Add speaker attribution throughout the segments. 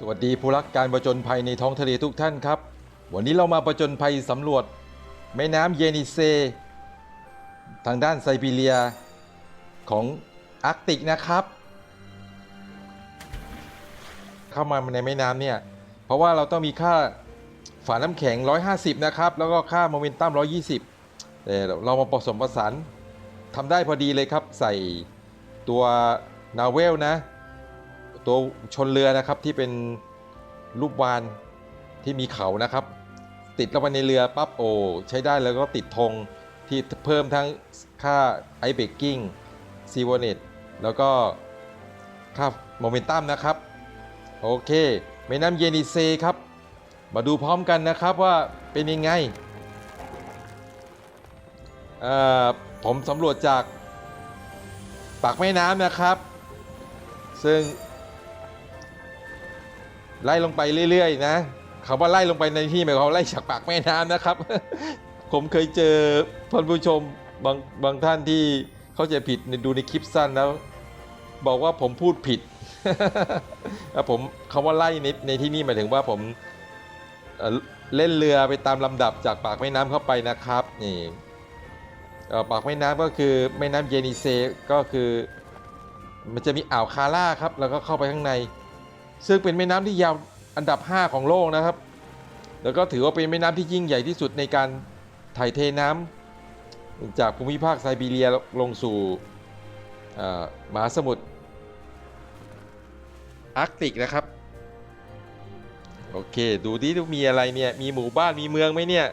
Speaker 1: สวัสดีผู้รักการประจนภัยในท้องทะเลทุกท่านครับ วันนี้เรามาประจนภัยสำรวจ แม่น้ำเยนิเซ ทางด้านไซบีเรียของอาร์กติกนะครับ เข้ามาในแม่น้ำเนี่ย เพราะว่าเราต้องมีค่าฝาน้ำแข็ง 150 นะครับ แล้วก็ค่าโมเมนตัม 120แต่เรามาผสมผสานทำได้พอดีเลยครับ ใส่ตัวนาเวลนะ ตัวชนเรือนะครับที่เป็นรูปวานที่มีเขานะครับ ติดลงไปในเรือปั๊บโอใช้ได้แล้วก็ติดธงที่เพิ่มทั้งค่าไอเบกกิ้งซีวอเนตแล้วก็ค่าโมเมนตัมนะครับ โอเคแม่น้ำเยนิเซครับ มาดูพร้อมกันนะครับว่าเป็นยังไงผมสำรวจจากปากแม่น้ำนะครับ ซึ่ง ไล่ลงไปเรื่อยๆนะคำว่าไล่ลงไปในที่หมายความไล่จากปากแม่น้ำนะครับ ผมเคยเจอท่านผู้ชมบางบางท่านที่เข้าใจผิดดูในคลิปสั้นแล้วบอกว่าผมพูดผิดผมคำว่าไล่ในในที่นี่หมายถึงว่าผมเเล่นเรือไปตามลำดับจากปากแม่น้ำเข้าไปนะครับนี่ปากแม่น้ำก็คือแม่น้ำเยนิเซก็คือ มันจะมีอ่าวคาร่าครับ แล้วก็เข้าไปข้างใน ซึ่งเป็นแม่น้ำที่ยาวอันดับ 5 ของโลกนะครับ แล้วก็ถือว่าเป็นแม่น้ำที่ยิ่งใหญ่ที่สุดในการถ่ายเทน้ำจากภูมิภาคไซบีเรียลงสู่มหาสมุทรอาร์กติกนะครับ โอเค ดูดิดูมีอะไรเนี่ย มีหมู่บ้านมีเมืองไหมเนี่ย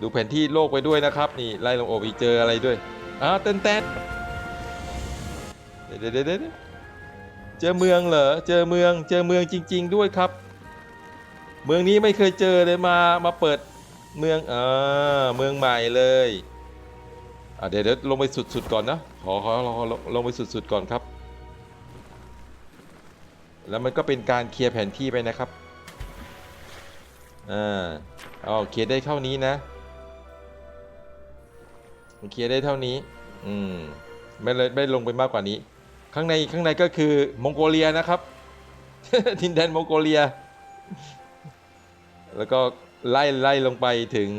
Speaker 1: ดูแผนที่โลกไปด้วยนะครับ นี่ไล่ลงโอบอีเจออะไรด้วยอ้าวเต้นเต้นเดี๋ยวเดี๋ยวเดี๋ยว เจอเมืองเหรอ เจอเมือง เจอเมืองจริง ๆ ด้วยครับ เมืองนี้ไม่เคยเจอเลยมา มาเปิดเมืองอ่าเมืองใหม่เลยอะเดี๋ยวเดี๋ยวลงไปสุดๆก่อนนะ ขอขอลงลงไปสุดๆก่อนครับ แล้วมันก็เป็นการเคลียร์แผนที่ไปนะครับ อ่าเอเคลียร์ได้เท่านี้นะเคลียร์ได้เท่านี้ อืม ไม่เลยไม่ลงไปมากกว่านี้ ข้างในข้างในก็คือมองโกเลียนะครับดินแดนมองโกเลีย แล้วก็ไล่ไล่ลงไปถึง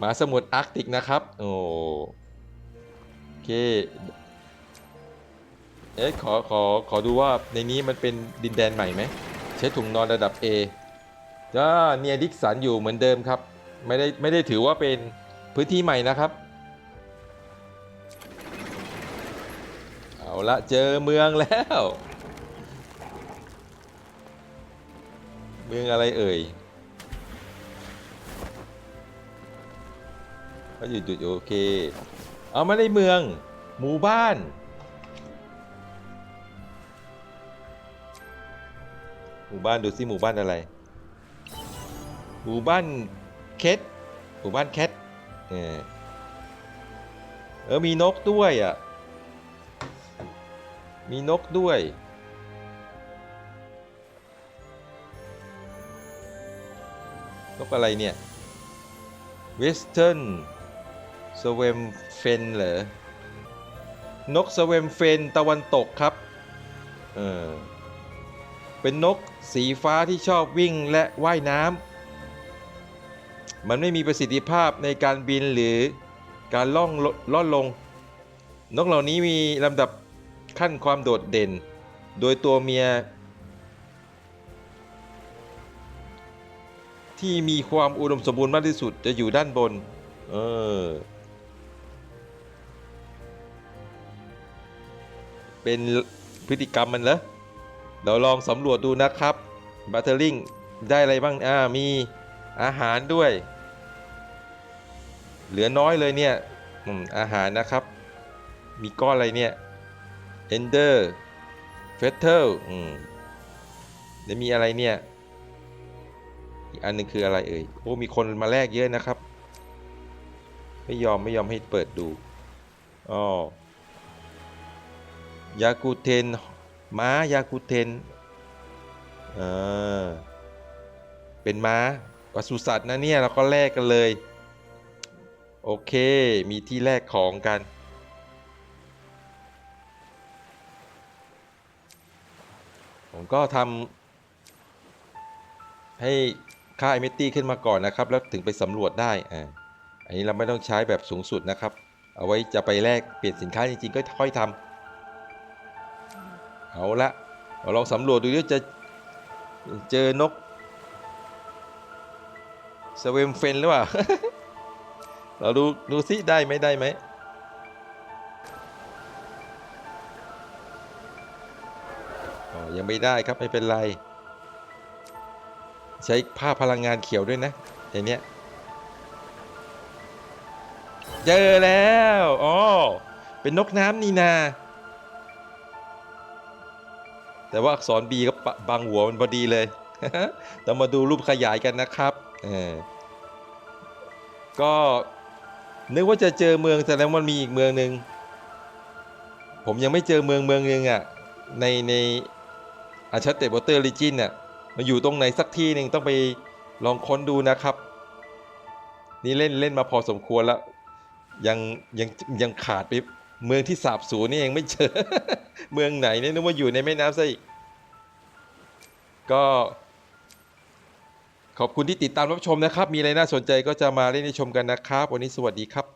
Speaker 1: มหาสมุทรอาร์กติกนะครับโอโอเค เอ๊ะขอขอขอดูว่าในนี้มันเป็นดินแดนใหม่ไหม ใช้ถุงนอนระดับ A จ้าเนียดิกสันอยู่เหมือนเดิมครับ ไม่ได้ไม่ได้ถือว่าเป็นพื้นที่ใหม่นะครับ เอาละเจอเมืองแล้ว เมืองอะไรเอ่ยก็หยุดหยุดโอเค เอาไม่ได้เมือง หมู่บ้าน หมู่บ้านดูซิหมู่บ้านอะไร หมู่บ้านเคทหมู่บ้านแคทเออเออมีนกด้วยอะ มีนกด้วย นกอะไรเนี่ย Western s w e m f e n เหรอนก s w e m f e n ตะวันตกครับ เออ เป็นนกสีฟ้าที่ชอบวิ่งและว่ายน้ำ มันไม่มีประสิทธิภาพในการบินหรือการล่องล่อนลง นกเหล่านี้มีลำดับ ขั้นความโดดเด่น โดยตัวเมีย ที่มีความอุดมสมบูรณ์มากที่สุดจะอยู่ด้านบน เออ เป็นพฤติกรรมมันเหรอเราลองสำรวจดูนะครับบัตเทอร์ลิงได้อะไรบ้าง อ่า มีอาหารด้วย เหลือน้อยเลยเนี่ยอาหารนะครับ มีก้อนอะไรเนี่ย Ender f e t t e l อืมแล้วมีอะไรเนี่ย อีกอันหนึงคืออะไรเอ่ย โอ้มีคนมาแลกเยอะนะครับ ไม่ยอมไม่ยอมให้เปิดดูอ๋อยากูเทน ม้ายากูเทนเออเป็นม้าปศุสัตว์นะเนี่ยเราก็แลกกันเลย โอเค มีที่แลกของกัน ผมก็ทำให้ค่า e m i t t y ขึ้นมาก่อนนะครับ แล้วถึงไปสำรวจได้อ่าอันนี้เราไม่ต้องใช้แบบสูงสุดนะครับ เอาไว้จะไปแลกเปลี่ยนสินค้าจริงๆ ก็ค่อยทำเอาละเราลองสำรวจดูว่าจะเจอนกสเวมเฟนหรือเปล่า เราดูดูซิได้ไหมได้ไหม ยังไม่ได้ครับไม่เป็นไร ใช้ผ้าพลังงานเขียวด้วยนะไอเนี้ยเจอแล้วอ๋อเป็นนกน้ำนี่นา แต่ว่าอักษร B ก็บังหัวมันพอดีเลย เรามาดูรูปขยายกันนะครับเออก็นึกว่าจะเจอเมืองแต่แล้วมันมีอีกเมืองหนึ่งผมยังไม่เจอเมืองเมืองหนึ่งอะในใน อาชัตเตบอเตอร์ลิจินอะมันอยู่ตรงไหนสักที่หนึ่งต้องไปลองค้นดูนะครับ นี่เล่นเล่นมาพอสมควรแล้ว ยังยังยังขาดไปเมืองที่สาบสูญนี่เองไม่เจอ เมืองไหนเนี่ยนึกว่าอยู่ในแม่น้ำซะอีกก็ ขอบคุณที่ติดตามรับชมนะครับ มีอะไรน่าสนใจก็จะมาเล่นให้ชมกันนะครับ วันนี้สวัสดีครับ